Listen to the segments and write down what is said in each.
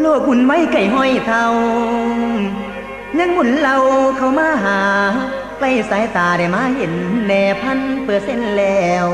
โลกหมุนไว้ไก่ห้อยเทายังหมุนเราเข้ามาหาใกล้สายตาได้มาเห็นแน่พันเปอร์เซ็นต์แล้ว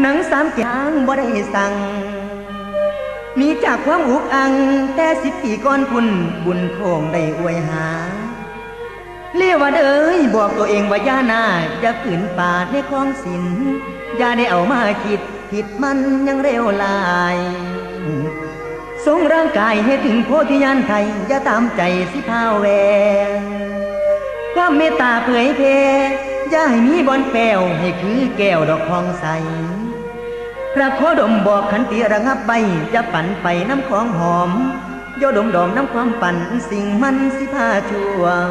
หนังสามจางบ่ได้สั่ง มีจากความอุกอัง แต่สิบปีก่อนคุณบุญโคงได้อวยหาเรียกว่าเด้ยบอกตัวเองว่าย่าหน้าอย่าฝืนป่าดในคลองสินอย่าได้เอามาคิดผิดมันยังเร็วลาย ทรงร่างกายให้ถึงโพธิญาณไทยอย่าตามใจสิพาแวงความเมตตาเผยเพอย่าให้มีบอนแปวให้คือแก้วดอกทองใส พระโคดมบอกขันติระงับใบจะปั่นไปน้ำของหอมโยดมดอมน้ำความปั่นสิ่งมันสิพาช่วง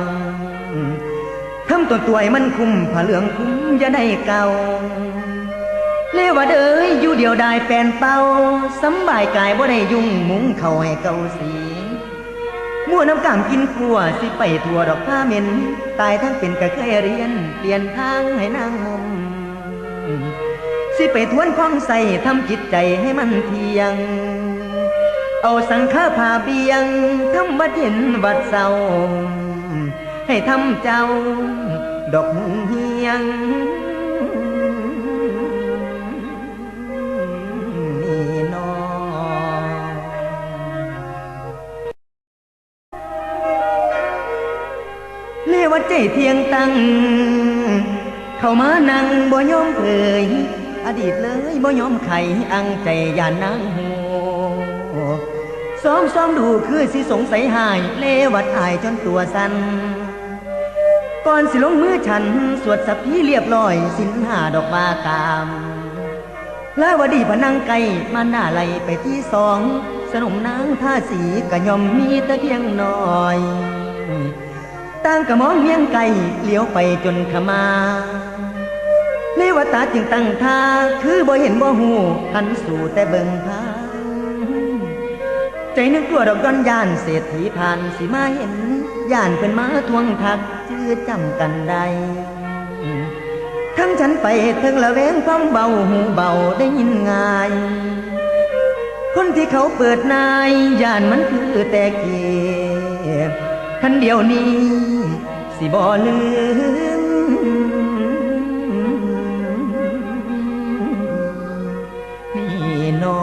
ทำตัวตัวให้มันคุ้มผ้าเหลืองคุ้มอย่าได้เก่า เลว่าเด้ยอยู่เดียวได้แฟนเป่าสำบายกายบ่ได้ยุ่งมุ้งเข้าให้เกาสีมั่วน้ำกามกินขัวสิไปทั่วดอกผ้าเหม็น ตายทั้งเป็นกะเคยเรียน เปลี่ยนทางให้นางมมสิไปทวนคล้องใส่ทำจิตใจให้มันเที่ยง เอาสังฆาผ่าเบียงทำวัดเห็นวัดเศร้าให้ทำเจ้า ดอกเฮียง ว่าใจเทียงตั้งเข้ามานั่งบ่ยอมเผยอดีตเลยบ่ยอมไขอังใจอย่านั่งหูซ้อมซ้อมดูคือสิสงสัยหาย เลวัดอายจนตัวสัน่นก่อนสิลงมือฉัน สวดสัพพีเรียบร้อย สินหาดอกบาตามแล้ววดีพนังไก่มาหน้าไหลไปที่สอง สนมนางท่าสีกะยอมมีแต่เพียงน้อยางกะมองเมียงไก่เลี้ยวไปจนขมาเลวตาจึงตั้งท่าคือบ่เห็นบ่หูหันสู่แต่เบิ่งทางใจนึกกลัวดอกย้อนยานเศรษฐีผ่านสิมาเห็นย่านเป็นมาทวงทักจื้อจำกันได้ทั้งฉันไปถึงละแวงความเบาหูเบาได้ยินง่าย คนที่เขาเปิดนายย่านมันคือแต่เกียบคันเดียวนี้ สิบ่ลืมนี่นอ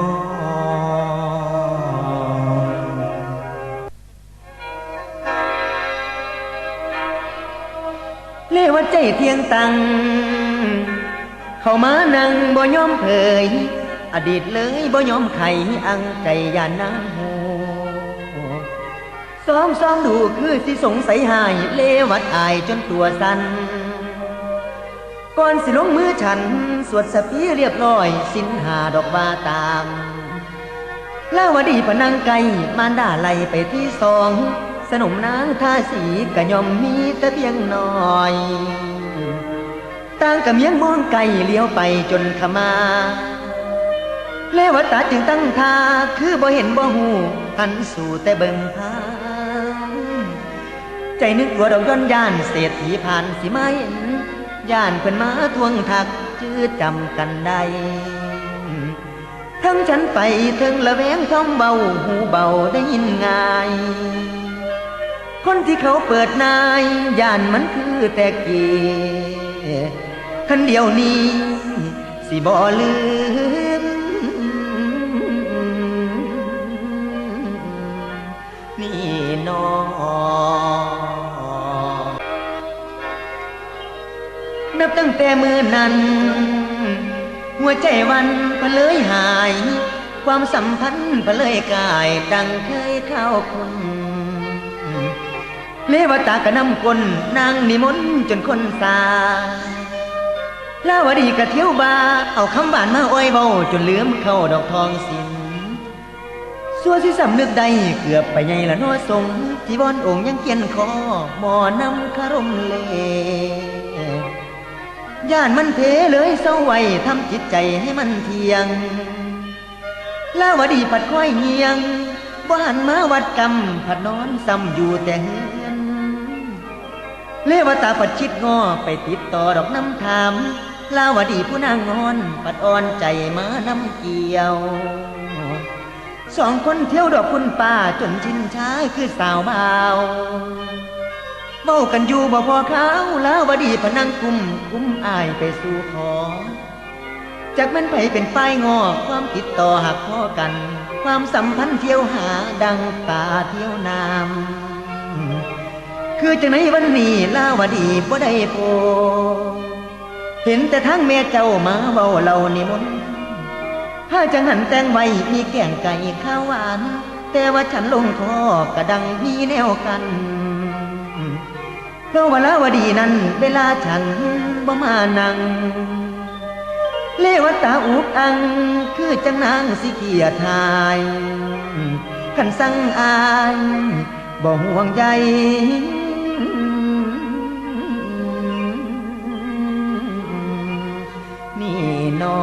เลว่าใจเทียงตัง เข้ามานั่งบ่ยอมเผย อดีตเลยบ่ยอมไขอังใจยานนาง ซ้อมซ้อมดูคือสิสงสัยหายเลวัดอายจนตัวสัน่นก่อนสิลงมือฉัน สวดสะพีเรียบร้อย สินหาดอกบาตามแล้ววดีพนังไก่มารด่าไล่ไปที่สอง สนมนางท่าสีกะยอมมีแต่เพียงน้อยต่างกับเมียงมองไก่เลี้ยวไปจนขมาแล้ววัดตาจึงตั้งท่าคือบ่เห็นบ่หูหันสู่แต่เบิ่งทา ใจนึกว่าดอกย้อนย่านเศรษฐีผ่านสิมาเห็นย่านเพิ่นมาทวงทักจื้อจำกันได้ทั้งฉันไปถึงละแวงท้องเบาหูเบาได้ยินง่าย คนที่เขาเปิดนายย่านมันคือแต่เกียคันเดียวนี้สิบ่ลืม นับตั้งแต่มือนั้น หัวใจวันก็เลยหาย ความสัมพันธ์ก็เลยกายดังเคยเข้าคุณเลวตากระนำคนนางนิมนต์จนคนสาลาวดีกระเที่ยวบา เอาคำบานมาอ้อยเบาจนลืมเข้าดอกทองสินสัวสิสำนึกใดเกือบไปไงละเนอทรงที่บอนองค์ยังเกียนคอหมอนำคารมเล ย่านมันเพเลยเศร้าไว้ทำจิตใจให้มันเทียงลาวดีผัดค่อยเงียงบ้านมาวัดกรรมผัดนอนซ้ำอยู่แต่เฮือนเลวตาปัดชิดงอไปติดต่อดอกน้ำถามลาวดีผู้นางงอน ปัดอ่อนใจมาน้ำเกี่ยว สองคนเที่ยวดอกคุณป่าจนชินช้าคือสาวบ่าว เมากันอยู่บ่พอเขาแล้ววดีพนังกุมกุมอายไปสู่ขอ จากมันไปเป็นป้ายงอความติดต่อหักข้อกัน ความสัมพันธ์เที่ยวหาดังป่าเที่ยวน้ำคือจังไหนวันนี้ลาวดีบ่ได้โพเห็นแต่ทั้งแม่เจ้ามาเบาเรานิมนต์ถ้าจังหันแตงไว้มีแกงไก่ข้าวหวาน แต่ว่าฉันลงคอกระดังมีแนวกัน เพราะว่าลาวดีนั้น เวลาฉันบ่มานั่งเลวตาอุกอัง คือจังนางสิเกียทายขันสั่งอายบ่ห่วงใยนี่นอ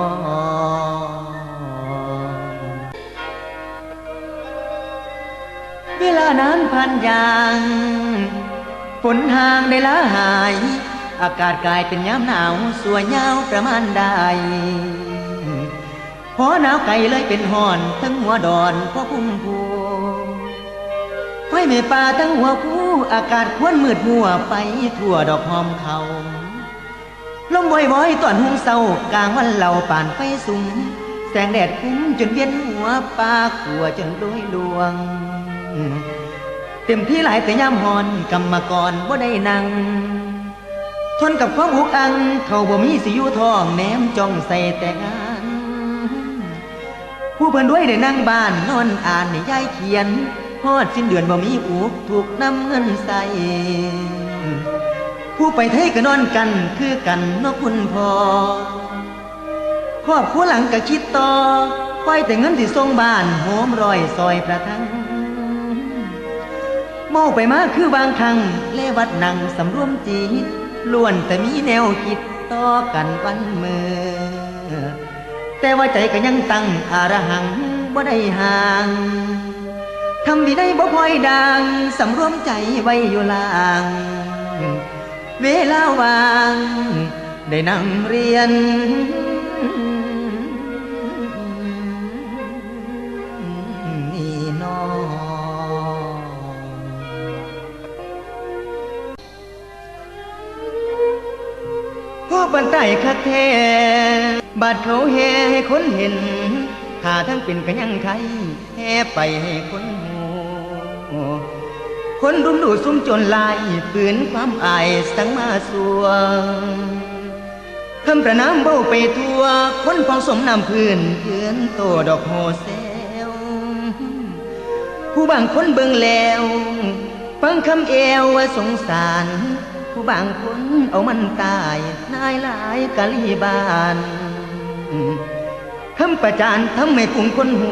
เวลานั้นพันยาง นห่างได้ละหาย อากาศกลายเป็นยามหนาวสวยยาวประมาณใดพอหนาวไก่เลยเป็นห่อน ทั้งหัวดอนพ่อพุ่มพูไฟไม่ป่าทั้งหัวผู้อากาศควนมืดมัวไปทั่วดอกหอมเขาลมบ่อยๆตอนหุงเศร้ากลางวันเหล่าป่านไฟสุมแสงแดดคุ้มจนเวียนหัวปาขัวจนโดยลวง เต็มที่หลายแต่ยามหอนกรรมกรบ่ได้นั่งทนกับความอุกอัง เขาบ่มีสิอยู่ทองแหนมจ้องใส่แต่งาน ผู้เพิ่นด้วยได้นั่งบ้านนอนอ่านนิยายเขียนฮอดสิ้นเดือนบ่มีอุกถูกนำเงินใส่ผู้ไปไทยก็นอนกันคือกันนอกคุณพอครอบครัวหลังก็คิดต่อคอยแต่เงินที่ส่งบ้านโหมรอยซอยประทัง เมาไปมาคือบางครั้งเลวัดนั่งสำรวมจีตล้วนแต่มีแนวคิดต่อกันวันเมื่อแต่ว่าใจก็ยังตั้งอารหังบ่ได้ห่างทำดีได้บ่พลอยดังสำรวมใจไว้อยู่ลางเวลาว่าง ได้นั่งเรียน วันไดคักแท้บาดเขาแห่ให้คนเห็นถ้าทั้งเป็นกันยังไขแห่ไปให้คนหูคนรุมดูซุ่มจนลายฝืนความอายสังมาสวงคำประนามเบ้าไปทั่ว คนพองสมน้ำพื้นเพื่อนโตดอกโฮเซลผู้บางคนเบิ่งแล้ว ฟังคำเอวว่าสงสาร บางคนเอามันตายนายหลายกะลีบานคำประจานทำให้ผู้คนหู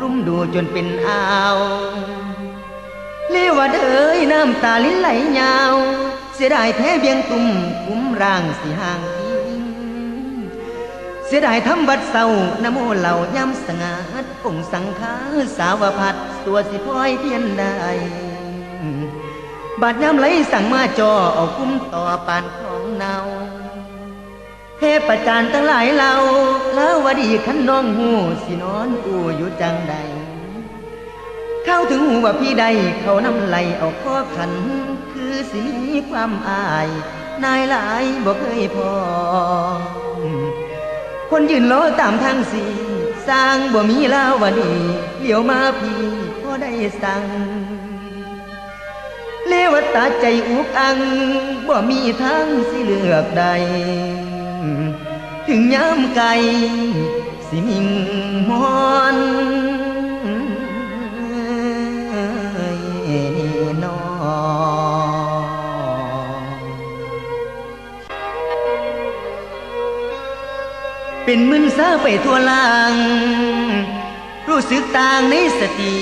รุ่มดูจนเป็นอาวเลีว่าเด้ยน้ำตาลิ้นไหลยาว เสียดายแท้เบียงตุ่มคุ้มร่างสิห่างทิ้งเสียดายทำบัดเศร้านโมเหล่ายำสงัดองสังฆาสาวพัดตัวสิพลอยเพียนได้ บาดย้ำไหลสั่งมาจอเอาคุ้มต่อปานของเนาเทพจานทั้งหลายเราแล้ววดีขันน้องหูสินอนอูอยู่จังใด เข้าถึงหูว่าพี่ใดเขาน้ำไหลเอาข้อขัน คือสิมีความอาย นายหลายบ่เคยพอ คนยืนรอตามทางสีสร้างบ่มีลาวัดีเลี้ยวมาพี่พอได้สั่ง เลวตาใจอุกอังบ่มีทางสิเลือกใด ถึงย้ำไกลสิมิงมอนนอเป็นมึนซาไปทั่วลาง รู้สึกต่างในสติ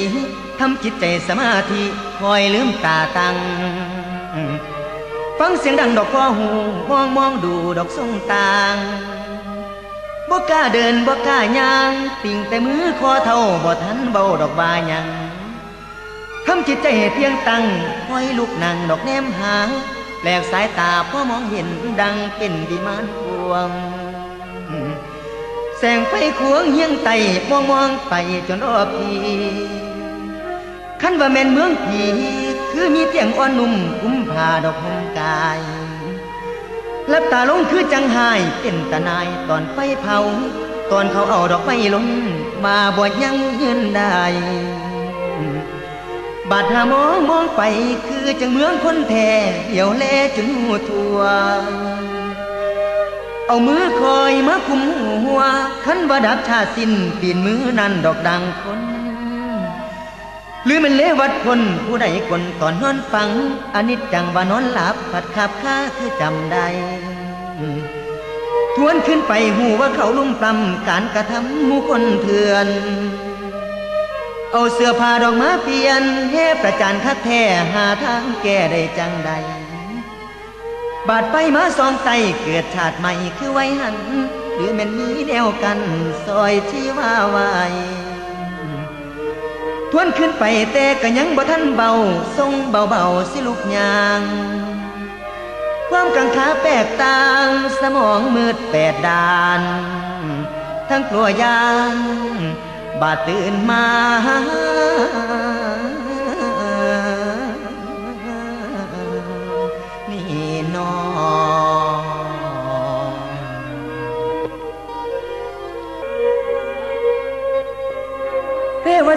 ทำจิตใจสมาธิ อยลืมตาตั้งฟังเสียงดังดอกคอหูมองมองดูดอกทรงต่างบ่กล้าเดินบ่กล้าย่างติ่งแต่มือคอเท่าบ่ทันเบาดอกบาหยังทำจิตใจเพียงตั้งคอยลุกนั่งดอกแนมหาแปลกสายตาพ่อมองเห็นดังเป็นวิมานพวง แสงไฟขวงเฮียงไตมองมองไปจนรอบพี คันว่าแม่นเมืองผีคือมีเตียงอ่อนนุ่มคุ้มผ้าดอกหอมกายลับตาลงคือจังหายเป็นตานายตอนไฟเผา ตอนเขาเอาดอกไม้ลงมาบ่ยังยืนได้บาดหามองมองไปคือจังเมืองคนแท้เดี่ยวแลจนหัวทั่วเอามือคอยมาคุมหัวคันว่าดับชาสิ้นปีนมือนั่นดอกดังคน หรือมันเลวัดคนผู้ใดคนตอนนอนฟังอนิจจังว่านอนหลับผัดขับข้าคือจำได้ทวนขึ้นไปหูว่าเขาลุ่มปลำการกระทำมู่คนเถื่อน เอาเสื้อผ้าดอกมาเปลี่ยนเฮประจานคักแท้หาทางแก้ได้จังใด บาดไปมาสองไตเกิดชาติใหม่คือไว้หัน หรือแม่นมีแนวกันซอยที่ว่าไว้ ทวนขึ้นไปแต่ก็ยังบ่ทันเบาทรงเบาๆสิลูกยางความกังขาแปลกต่างสมองมืดแปดด้าน ทั้งกลัวยานบาดตื่นมา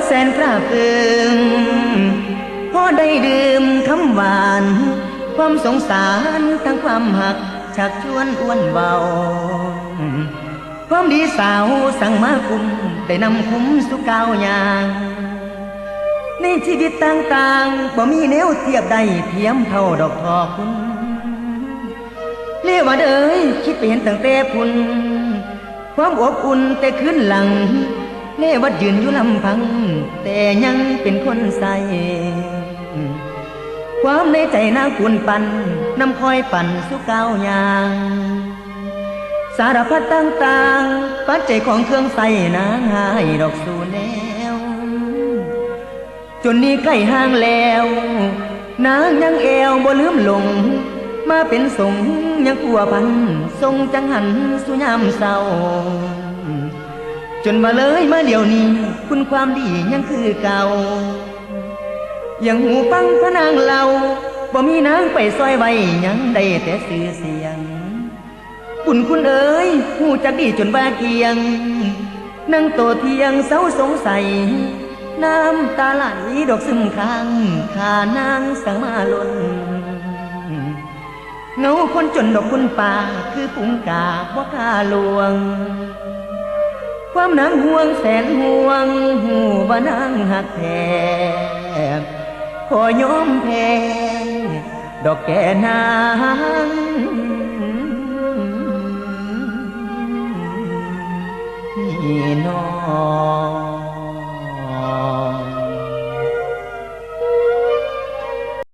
แสนกราบเอิงพอได้ดื่มคำหวาน ความสงสารทั้งความหักชักชวนอ้วนเบา ความดีสาวสั่งมาคุมได้นำคุ้มสุกาวยางในชีวิตต่างๆบ่มีแนวเทียบได้เทียมเท่าดอกทอคุณเรียกว่าเอ้ยคิดไปเห็นตั้งแต่คุณ ความอบอุ่นแต่คืนหลัง เล่วัดยืนอยู่ลำพัง แต่ยังเป็นคนใสความในใจนางคุณปันนำคอยปั่นสุก้าวยาง สารพัดต่างๆ ปัจจัยของเครื่องใส่นางหายดอกสูแล้ว จนนี้ใกล้ห้างแล้ว นางยังแอวบ่ลืมหลง มาเป็นสงยังกัวพัน ทรงจังหันสุยามเศร้า จนมาเลยมาเดี๋ยวนี้ คุณความดียังคือเก่า ยังหูฟังพระนางเราบ่มีนางไปซอยไว้ยังได้แต่สื่อเสียงปุ่นคุณเอ๋ยหูจักดีจนว่าเกียง นั่งโตเทียงเศร้าสงสัย น้ำตาไหลดอกซึมค้างขานางสังมาลนเงาคนจนดอกคุณป่าคือปุงกาบ่กาลวง ความนังห่วงแสนห่วงหูว่านางหักแท้ขอยอมแพ้ดอกแก่นางนี่นอ